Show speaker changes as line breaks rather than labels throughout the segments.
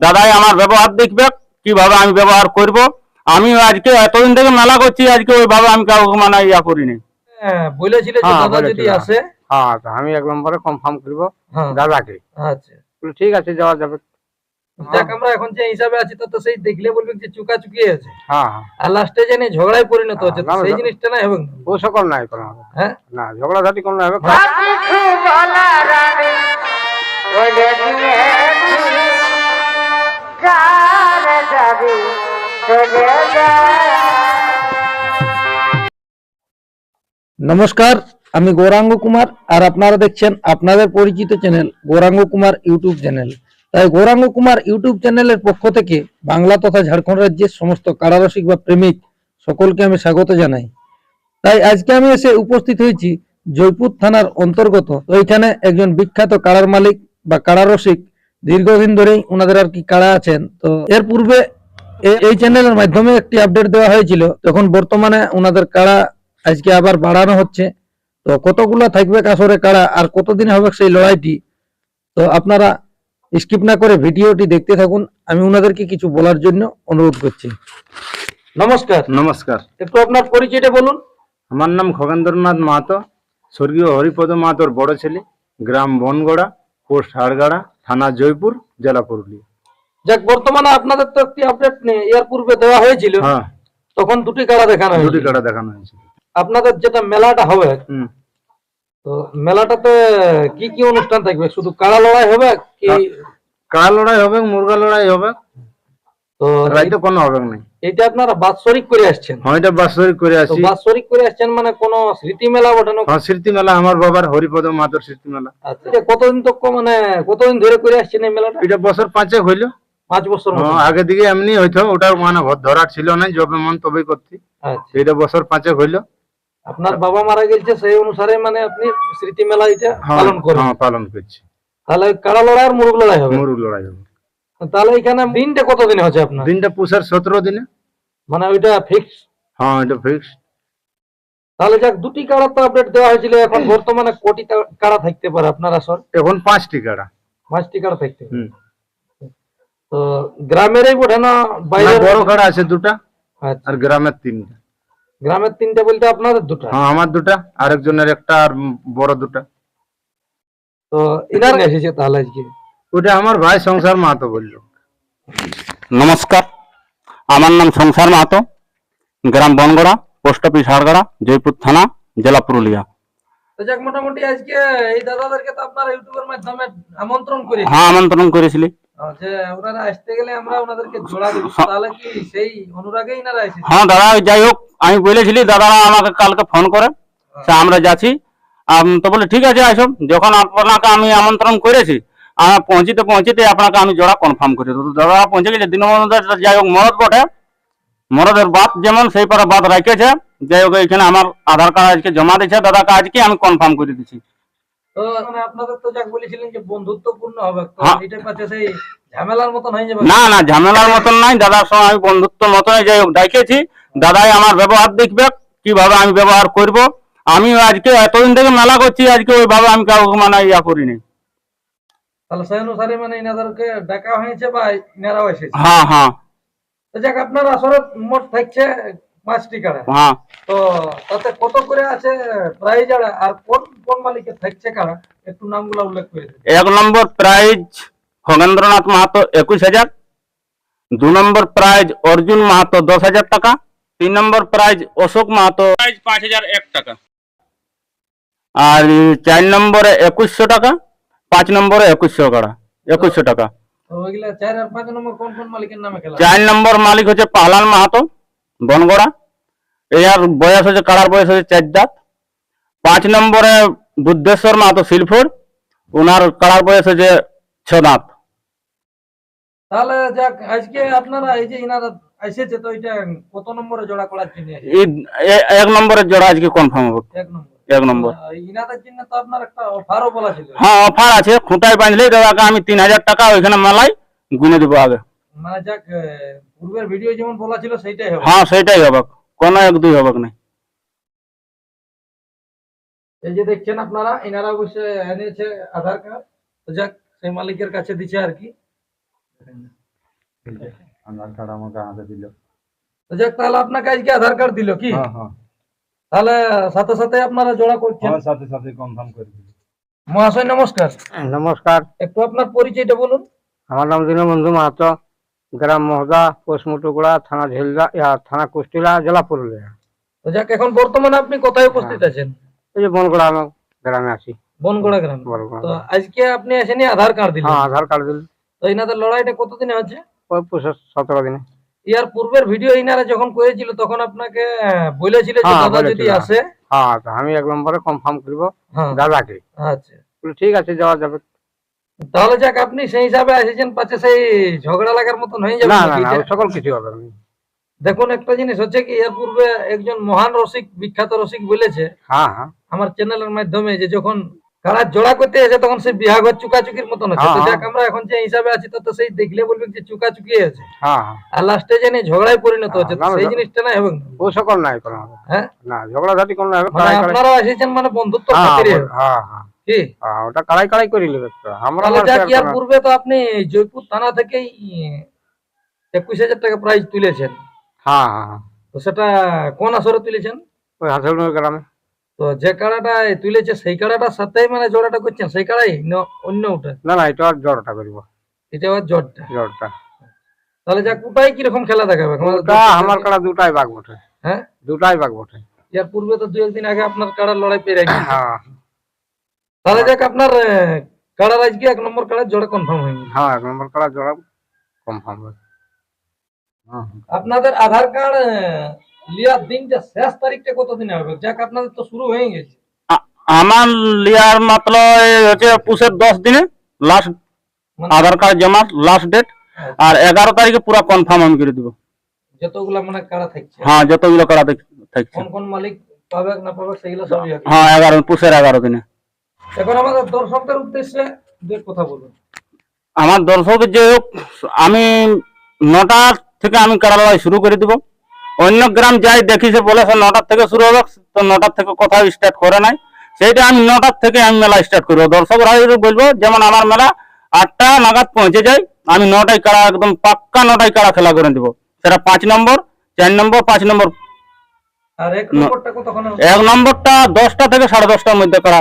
দাদাই আমার ব্যবহার দেখবে কীভাবে আমি ব্যবহার করব? আমি আজকে এতদিন থেকে মেলা করছি আজকে ওইভাবে আমি কাউকে মানে ইয়া করিনি।
হ্যাঁ, বলেছিলে যে
হ্যাঁ,
দাদা যদি আসে।
হ্যাঁ আমি এক নম্বরে কনফার্ম করব দাদাকে।
আচ্ছা।
ঠিক আছে যাওয়া যাবে।
যাক আমরা এখন যে হিসাবে আছি তো তো সেই দেখলে বলবে যে চুকা চুকি আছে আর লাস্টে ঝগড়ায় পরিণত হচ্ছে সেই জিনিসটা না হবে? না।
ও সকল নাই কোনো হবে।
হ্যাঁ?
না ঝগড়াঝাটি কোনো হবে।
নমস্কার, আমি গৌরাঙ্গ কুমার আর আপনারা দেখছেন আপনাদের পরিচিত channel Gouranga Kumar YouTube channel. তাই গৌরাঙ্গ কুমার ইউটিউব চ্যানেলের পক্ষ থেকে বাংলা তথা ঝাড়খণ্ড রাজ্যের সমস্ত কারারসিক বা প্রেমিক সকলকে আমি স্বাগত জানাই। তাই আজকে আমি এসে উপস্থিত হয়েছি জয়পুর থানার অন্তর্গত। তো এখানে একজন বিখ্যাত কারার মালিক বা কারারসিক দীর্ঘদিন ধরেই ওনাদের আর কি কারা আছেন, তো এর পূর্বে এই চ্যানেলের মাধ্যমে একটি আপডেট দেওয়া হয়েছিল। তখন বর্তমানে ওনাদের কারা আজকে আবার বাড়ানো হচ্ছে। তো কতগুলা থাকবে কাসরে কারা আর কতদিন হবে সেই লড়াইটি? তো আপনারা স্কিপ না করে ভিডিওটি দেখতে থাকুন। আমি ওনাদেরকে কিছু বলার জন্য অনুরোধ করছি। নমস্কার।
নমস্কার।
একটু আপনার পরিচয়টা বলুন।
আমার নাম খগেন্দ্রনাথ মাহাতো স্বর্গীয় হরিপদ মাহাতোর বড় ছেলে গ্রাম বনগড়া পোস্ট হাড়গাড়া থানা জয়পুর জেলা পুরুলিয়া।
যাক বর্তমানে আপনাদের তো একটি আপডেট নেই এর পূর্বে দেওয়া হয়েছিল।
হ্যাঁ।
তখন দুটি কাড়া দেখানো
দুটি
হয়েছিল
কাটা দেখানো হয়েছে
আপনাদের যেটা মেলাটা হবে তো মেলাটাতে কি কি অনুষ্ঠান থাকবে? শুধু কাড়া লড়াই হবে কি?
কাড়া লড়াই হবে মুরগা লড়াই হবে।
তো
রাইতে কোনো হবে না।
এটা আপনারা বাৎসরিক করে আসছেন?
হ্যাঁ এটা বাৎসরিক করে
তো বাৎসরিক করে আসছেন মানে কোন স্মৃতি মেলা বটানো
হ্যাঁ স্মৃতি মেলা আমার বাবার হরিপদ মাহাতোর স্মৃতি মেলা।
আচ্ছা কতদিন তো মানে কতদিন ধরে করে আসছেন এই মেলাটা?
এটা বছর পাঁচেক হইল।
পাঁচ বছর
হ্যাঁ, আগে দিকে এমনি হইতো ওটার মানে ধরার ছিল না যবে মন তবেই করতি।
আচ্ছা।
এটা বছর পাঁচেক হইল।
আপনার বাবা মারা গেছে সেই অনুসারে মানে আপনি স্মৃতি মেলা এটা
হ্যাঁ
পালন করেন।
হ্যাঁ পালন করছি।
তাহলে কাড়া লড়াই আর মুরগ লড়াই হবে?
মুরগ লড়াই হবে।
তাহলে এখানে দিনটা কতদিন হচ্ছে আপনার?
দিনটা পুষার সতেরো দিনে।
মানে ওইটা ফিক্স
হ্যাঁ এটা ফিক্স
তাহলে যাক দুটি কাড়া তো আপডেট দেওয়া হয়েছিল এখন বর্তমানে কোটি কাড়া থাকতে পারে আপনার আসর
এখন পাঁচটি কাড়া।
পাঁচটি কাড়া থাকতে পারে। তো না
না,
বাইরে
বড় আছে দুটা
আচ্ছা।
আর গ্রামের তিনটা।
গ্রামের তিনটা বলতে আপনাদের দুটা?
হ্যাঁ আমার দুটা আরেকজনের একটা আর বড় দুটা।
তো এনার এসেছে তাহলে আজকে?
ওটা আমার ভাই সংসার মাহাতো বলল।
নমস্কার আমার নাম সংসার মাহাতো গ্রাম বনগড়া পোস্ট অফিস হাড়গড়া জয়পুর থানা জেলা পুরুলিয়া।
তো যাক মোটামুটি আজকে এই দাদাদেরকে তো আপনারা ইউটিউবের মাধ্যমে আমন্ত্রণ করে
হ্যাঁ আমন্ত্রণ করেছিলি।
যে ওনারা আসতে গেলে আমরা ওনাদেরকে জোড়া দেবো। তাহলে কি সেই অনুরাগে ইনারা এসেছে?
হ্যাঁ দাদা যাই হোক আমি বলেছিলি দাদারা আমাকে কালকে ফোন করে সে আমরা যাচ্ছি। তো বলে ঠিক আছে যখন আপনাকে আমি আমন্ত্রণ করেছি আমার পৌঁছিতে পৌঁছিতে আপনাকে আমি জোড়া কনফার্ম করে। দেবো দাদা পৌঁছে গেছে। দিনবন্ধু যাই হোক মরদ বটে। মরদের বাদ যেমন সেই পরে বাদ রাখেছে। যাই হোক এখানে আমার আধার কার্ড আজকে জমা দিয়েছে। দাদাকে আজকে আমি কনফার্ম করে দিচ্ছি।
তো মানে আপনাদের তো যাক বলেছিলেন যে বন্ধুত্বপূর্ণ হবে
হ্যাঁ।
এটা সেই ঝামেলার মতন হয়ে যাবে।
না না ঝামেলার মতন নাই দাদার সঙ্গে আমি বন্ধুত্ব মতনই যাই হোক দাদাই আমার ব্যবহার দেখবে কীভাবে আমি ব্যবহার করব। আমি আজকে এতদিন থেকে মেলা করছি আজকে ওইভাবে আমি কাউকে মানে ইয়া করিনি।
তাহলে সেই অনুসারে মানে ইনাদেরকে ডাকা হয়েছে বা ইনারাও এসেছে?
হ্যাঁ হ্যাঁ।
যাক আপনার আসরে মোট থাকছে পাঁচটি কাড়া
হ্যাঁ।
তো তাতে কত করে আছে প্রাইজ আর আর কোন কোন মালিকের থাকছে কাড়া একটু নামগুলো উল্লেখ করে
এক নম্বর প্রাইজ খগেন্দ্রনাথ মাহাতো একুশ হাজার দু নম্বর প্রাইজ অর্জুন মাহাতো দশ হাজার টাকা তিন number prize Ashok Mahato prize পাঁচ হাজার এক টাকা। আর চার নম্বরে একুশশো টাকা পাঁচ নম্বরে একুশশো টাকা একুশশো টাকা।
চার নম্বর কোন কোন মালিকের নামে খেলা?
চার নম্বর মালিক হচ্ছে পাহলান মাহাতো বনগড়া। এর বয়স হচ্ছে কাড়ার বয়স হচ্ছে চার দাঁত। পাঁচ নম্বরে বুদ্ধেশ্বর মাহাতো শিলপুর ওনার কাড়ার বয়স হচ্ছে ছ দাঁত।
তাহলে যাক আজকে আপনারা এই যে ইনারা এসেছে তো এটা কত নম্বরে জোড়া করার জন্য
এই এক নম্বরের জোড়া আজকে কনফার্ম হবে।
এক নম্বর।
এক নম্বর।
ইনাদের জন্য তো আপনার একটা অফারও বলা ছিল।
হ্যাঁ অফার আছে খুঁটায় বাঁধলেই দাদাকে আমি তিন হাজার টাকা ওইখানে মেলায় গুনে দেবো আগে।
মানে যাক পূর্বের ভিডিও যেমন বলা ছিল সেইটাই হবে।
হ্যাঁ সেটাই হবে। কোনো এক দুই হবে না
এই যে দেখছেন আপনারা অবশ্যই এনেছে আধার কার্ড। তো যাক সেই মালিকের কাছে দিচ্ছে আর কি।
আধার কার্ড আমাকে হাতে দিল।
তো যাক তাহলে আপনাকে আজকে আধার কার্ড দিল কি?
হ্যাঁ হ্যাঁ।
তাহলে সাথে সাথে আপনারা জোড়া করছেন।
আমার সাথে সাথে কনফার্ম করে দিল
মহাশয় নমস্কার।
নমস্কার।
একটু আপনার পরিচয়টা বলুন।
আমার নাম দীনবন্ধু মাহাতো। গ্রাম মহদা পোস্ট থানা ঝেলদা ইয়া, থানা কুষ্টিলা জেলা পুরুলিয়া।
তো যাক এখন বর্তমানে আপনি কোথায় উপস্থিত আছেন?
এই যে বনগড়া গ্রামে আছি।
বনগড়া গ্রাম। তো আজকে আপনি আসেনি আধার কার্ড দিলেন
হ্যাঁ আধার কার্ড দিল।
তো এনাদের লড়াইটা কতদিনে হচ্ছে?
ওই সতেরো দিনে।
ইয়ার পূর্বের ভিডিও ইনারা যখন করেছিল তখন আপনাকে বলেছিল যে
হ্যাঁ,
দাদা যদি আসে।
হ্যাঁ আমি এক নম্বরে কনফার্ম করব
হ্যাঁ।
দাদাকে।
আচ্ছা।
ঠিক আছে যাওয়া যাবে।
তাহলে যাক আপনি সেই হিসাবে এসেছেন পাচ্ছে সেই ঝগড়া লাগার মতন হয়ে যাবে
না না না সকল কিছু হবে। না
দেখুন একটা জিনিস হচ্ছে কি এর পূর্বে একজন মহান রসিক বিখ্যাত রসিক বলেছে
হ্যাঁ হ্যাঁ।
আমার চ্যানেলের মাধ্যমে যে যখন কারা জোড়া করতে এসে তখন সে বিহাগর চুকাচুকির মতন হচ্ছে। তো
হ্যাঁ,
যাক আমরা এখন যে হিসাবে আছি তো সেই দেখলে বলবে যে চুকাচুকি আছে আর লাস্টে জানি ঝগড়ায় পরিণত হচ্ছে সেই জিনিসটা না হবে
ও সকল নাই কোনো।
হ্যাঁ?
না ঝগড়াঝাটি কোনো হবে
মানে
কাড়াই
এসেছেন মানে বন্ধুত্ব
হ্যাঁ হ্যাঁ।
কি
ওটা কাড়াই কাড়াই করে নেবে আমরা
ইয়ার পূর্বে তো আপনি জয়পুর থানা থেকেই একুশ হাজার টাকা প্রাইজ তুলেছেন।
হ্যাঁ হ্যাঁ হ্যাঁ।
তো সেটা কোন আসরে তুলেছেন?
ওই হাসেলুর গ্রামে।
তো যে কাড়াটা তুলেছে সেই কাড়াটার সাথেই মানে জোড়াটা করছেন? সেই কাড়াই না অন্য ওটা?
না না এটা আর জ্বরটা করব।
এটা জটটা
জ্বরটা
তাহলে যাক ওটাই কীরকম খেলা দেখাবে?
আমার কাড়া দুটাই বাঘ বটে।
হ্যাঁ?
দুটাই বাঘ বটে।
ইয়ার পূর্বে তো দু একদিন আগে আপনার কাড়ার লড়াই পেয়ে গেছে।
হ্যাঁ।
তাহলে যাক আপনার কাড়ার আজকে এক নম্বর কাড়ার জোড়া কনফার্ম হয়ে গেছে
হ্যাঁ এক নম্বর কাড়া জোড়া কনফার্ম
হ্যাঁ
আপনাদের আধার কার্ড লিয়ার দিনটা শেষ তারিখটা কত দিনে হবে? যাক আপনাদের তো শুরু হয়ে গেছে।
আমার লিয়ার মাত্র হচ্ছে পুষের দশ দিনে লাস্ট
মানে
আধার কার্ড জমা লাস্ট ডেট আর এগারো তারিখে পুরো কনফার্ম আমি করে দিব।
যতগুলা মানে কাড়া থাকছে।
হ্যাঁ যতগুলো করা থাকছে।
কোন কোন মালিক পাবে না পাবে সেগুলো সবই
হ্যাঁ এগারো পুষের এগারো দিনে।
এখন আমাদের দর্শকদের উদ্দেশ্যে দু কথা বলুন।
আমার দর্শক যে হোক আমি নটা থেকে আমি লড়াই শুরু করে দিব। অন্য গ্রাম যাই দেখি সে বলে নটার থেকে শুরু হবে তো নটার থেকে কোথাও স্টার্ট করে নাই। সেইটা আমি নটার থেকে আমি মেলা স্টার্ট করব। দর্শকরা বলব যেমন আমার মেলা আটটা নাগাদ পৌঁছে যায় আমি নটায় কাড়া একদম পাক্কা নটায় কাড়া খেলা করে দিব। সেটা পাঁচ নম্বর চার নম্বর পাঁচ নম্বর
এক নম্বরটা
দশটা থেকে সাড়ে দশটার মধ্যে কাড়া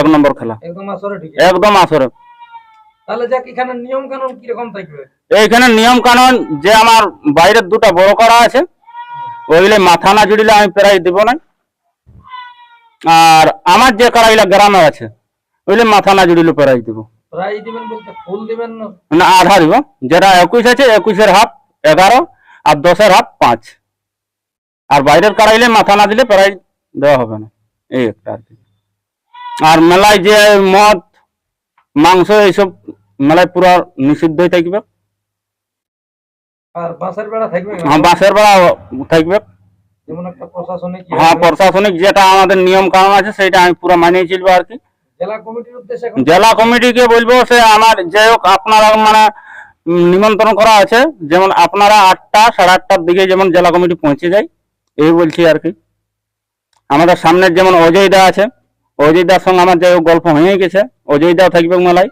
এক নম্বর খেলা।
একদম আসরে ঠিক
একদম আসরে।
তাহলে যাক এখানে নিয়ম কানুন কীরকম থাকবে?
এইখানে নিয়ম কানুন যে আমার বাইরের দুটো বড় করা আছে ওইগুলো মাথা না জুড়িলে আমি প্রায় দিব না। আর আমার যে কারাগুলা গ্রামে আছে ওইগুলো মাথা না জুড়িলে প্রায় দিব।
প্রাইজ দিবেন বলতে ফুল দিবেন না?
না আধা দিব। যেটা একুশ আছে একুশের হাফ এগারো আর দশের হাফ পাঁচ। আর বাইরের কারাইলে মাথা না দিলে প্রাইজ দেওয়া হবে না। এই একটা আর কি। আর মেলায় যে মদ মাংস এইসব মেলায় পুরো নিষিদ্ধই থাকবে।
আর বাঁশের বেড়া থাকবে?
হ্যাঁ বাঁশের বেড়া থাকবে।
যেমন একটা প্রশাসনিক
হ্যাঁ প্রশাসনিক যেটা আমাদের নিয়ম কানুন আছে সেটা আমি পুরো মানিয়ে চলবো আর কি।
জেলা কমিটির উদ্দেশ্যে
জেলা কমিটিকে বলব সে আমার যাই হোক আপনারা মানে নিমন্ত্রণ করা আছে যেমন আপনারা আটটা সাড়ে আটটার দিকে যেমন জেলা কমিটি পৌঁছে যায় এই বলছি আর কি। আমাদের সামনের যেমন অজয় দা আছে অজয় দার সঙ্গে আমার যাই গল্প হয়ে গেছে। অজয় দাও থাকবে মেলায়।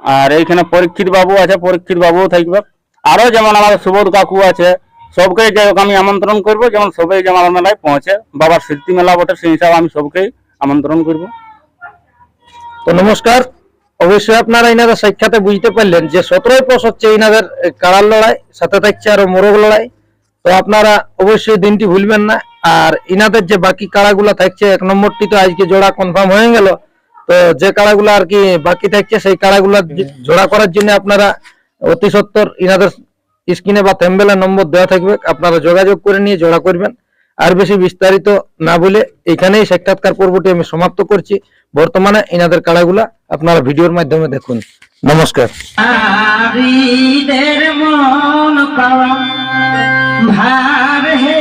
আর এইখানে পরীক্ষিত বাবু আছে পরীক্ষিত বাবুও থাকবে। আরও যেমন আমাদের সুবোধ কাকু আছে সবকে যাই হোক আমি আমন্ত্রণ করব। যেমন সবাই যেমন আমার মেলায় পৌঁছে বাবার স্মৃতি মেলা বটে সেই হিসাবে আমি সবকেই আমন্ত্রণ করব।
তো নমস্কার। অবশ্যই আপনারা এনাদের সাক্ষাতে বুঝতে পারলেন যে সতেরোই পশ হচ্ছে এনাদের এ, কাড়ার লড়াই সাথে থাকছে আরও মোরগ লড়াই। তো আপনারা অবশ্যই দিনটি ভুলবেন না। আর ইনাদের যে বাকি কাড়াগুলো থাকছে এক নম্বরটি তো আজকে জোড়া কনফার্ম হয়ে গেল। তো যে কাড়াগুলো আর কি বাকি থাকছে সেই কাড়াগুলো জোড়া করার জন্য আপনারা অতি সত্তর ইনাদের স্ক্রিনে বা থেম্বেলের নম্বর দেওয়া থাকবে। আপনারা যোগাযোগ করে নিয়ে জোড়া করবেন। আর বেশি বিস্তারিত না বলে এখানেই সাক্ষাৎকার পর্বটি আমি সমাপ্ত করছি। বর্তমানে ইনাদের কাড়াগুলা আপনারা ভিডিওর মাধ্যমে দেখুন। নমস্কার।
ভার হে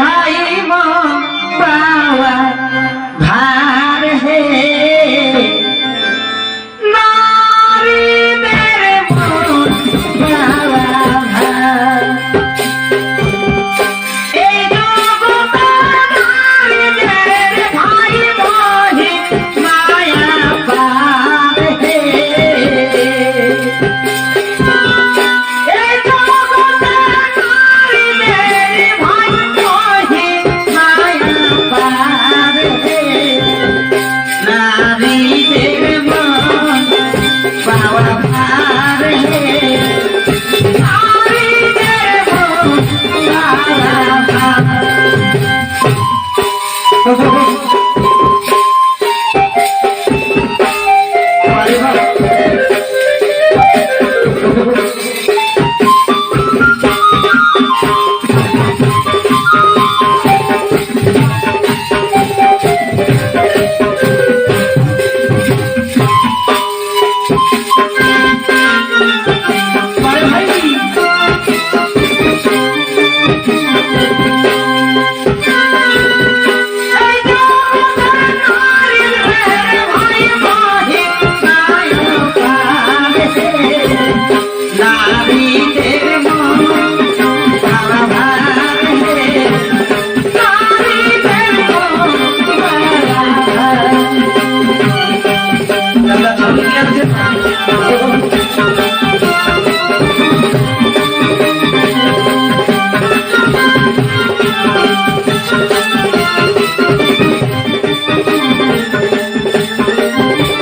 भाई मो बाबा
भार है